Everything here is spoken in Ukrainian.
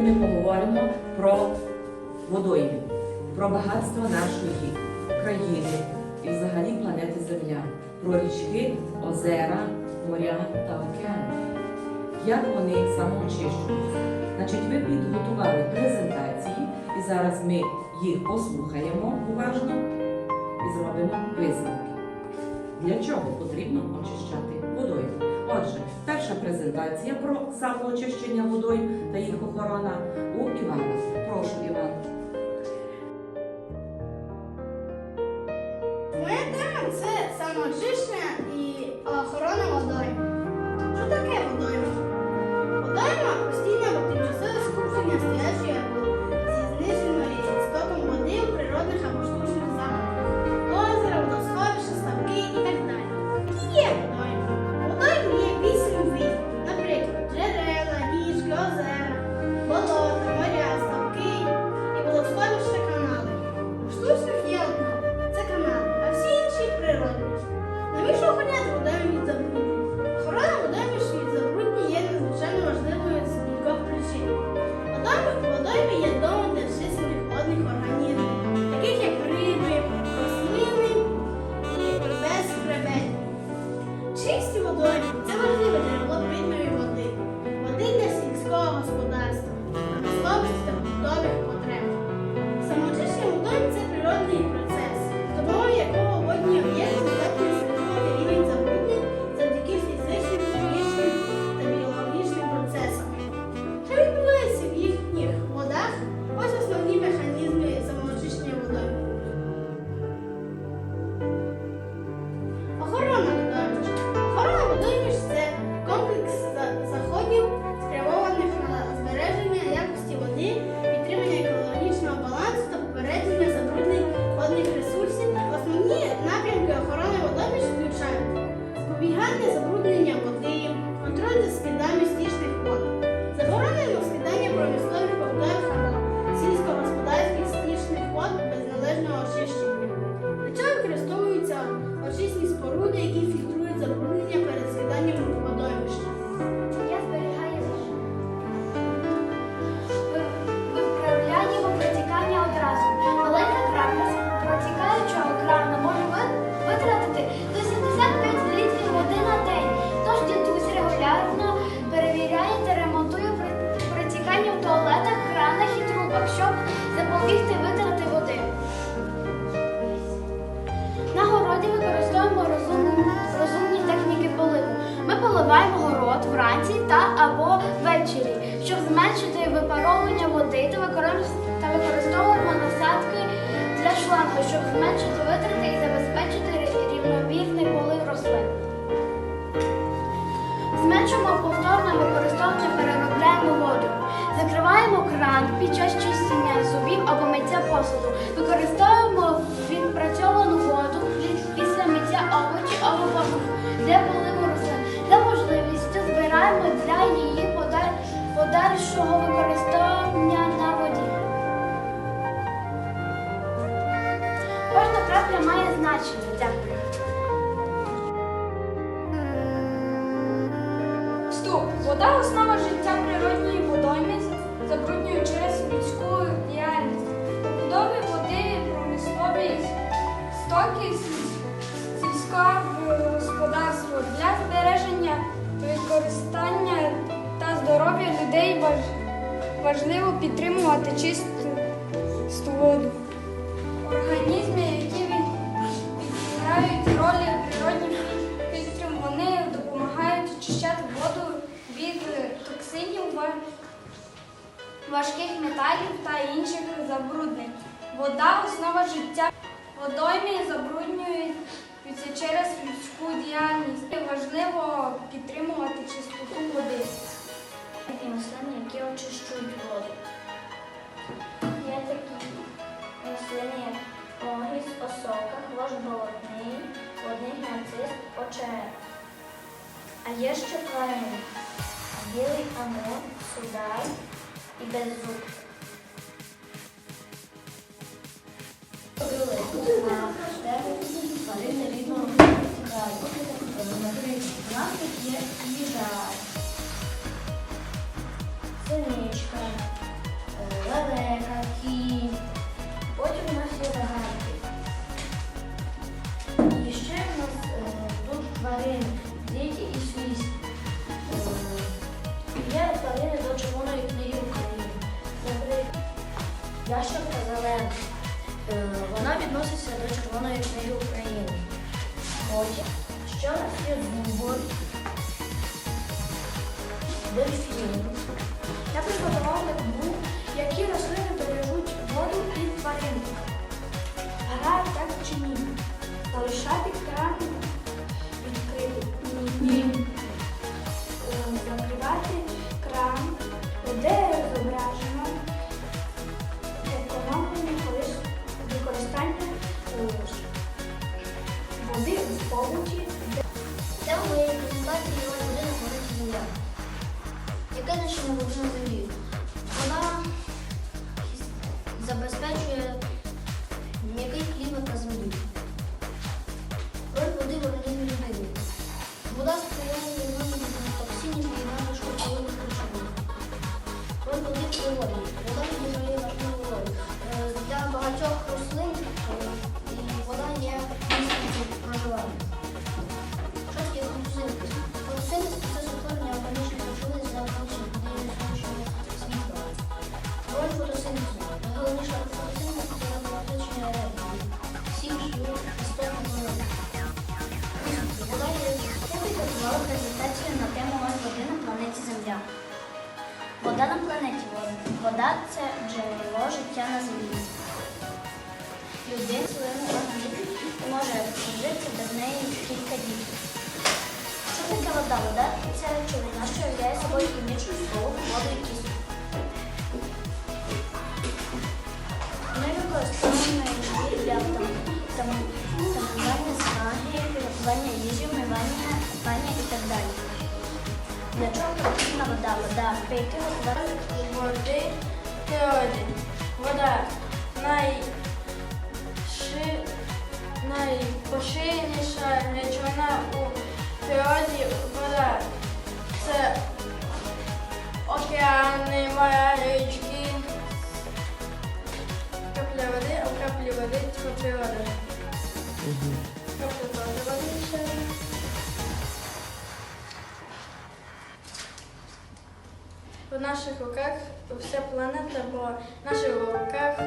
Ми поговоримо про водойми, про багатство нашої країни і взагалі планети Земля, про річки, озера, моря та океани. Як вони самоочищуються? Значить, ви підготували презентації, і зараз ми їх послухаємо уважно і зробимо висновки. Для чого потрібно очищати? Отже, перша презентація про самоочищення водою та їх охорона у Івана. Прошу, Іван. Моя тема це самоочищення і охорона водою. Що таке водойма? Щоб запобігти витрати води. На городі використовуємо розумні, розумні техніки поливу. Ми поливаємо город вранці та або ввечері, щоб зменшити випаровування води та використовуємо насадки для шлангу, щоб зменшити витрати і забезпечити рі- рівномірний полив рослин. Зменшуємо повторне використовування, переробляємо воду. Закриваємо кран під час посуду. Використовуємо відпрацьовану воду пі- після миття овочів або посуду де поливу рослин. За можливістю збираємо для її подальшого використання на воді. Кожна крапля має значення. Важливо підтримувати чисту воду. Організми, які відіграють роль природних фільтрів, вони допомагають очищати воду від токсинів, важких металів та інших забруднень. Вода основа життя. Водойми забруднюються через людську діяльність. Важливо підтримувати чистоту води. І рослини, які очищують воду. Є такі рослини, як огіс, осока, хвощ болотний, водний нарцис, очерет. А є ще тварини. Білий амур, судай і беззуб. Тварини рідного краю. У нас синичка, лавека, кінь. Потім у нас є роганки. І ще у нас е, тут тварин, діти і свість. Е, є тварини до червоної книги України. Наприклад, ящерка зелена. Е, вона відноситься до червоної книги України. Потім ще у нас є зубор, дельфін. Я приготувала таку, які рослини бережуть воду і тваринку. Гра так чи ні? Залишати кран забезпечує м'який клімат на землі. Роль води в організмі людини. Вода сприяє відновленню токсинів і надлишку поживних речовин. Роль води в природі. Вода відіграє важливу на землі. Людина своєму організмі може жити без неї кілька днів. Що таке вода? Вода це речовина, що являє собою хімічну сполук воду і кислу. Ми використовуємо її для там- там- тамування снаги, приготування їжі, вмивання, купання і так далі. Для чого потрібна вода? Вода пити, готувати. води природі. Вода най... ши... найпоширеніша речовина у природі. Вода це океани, моря, річки. Капля води, а каплі води це природа. Капля води ще. В наших руках вся планета, по наших руках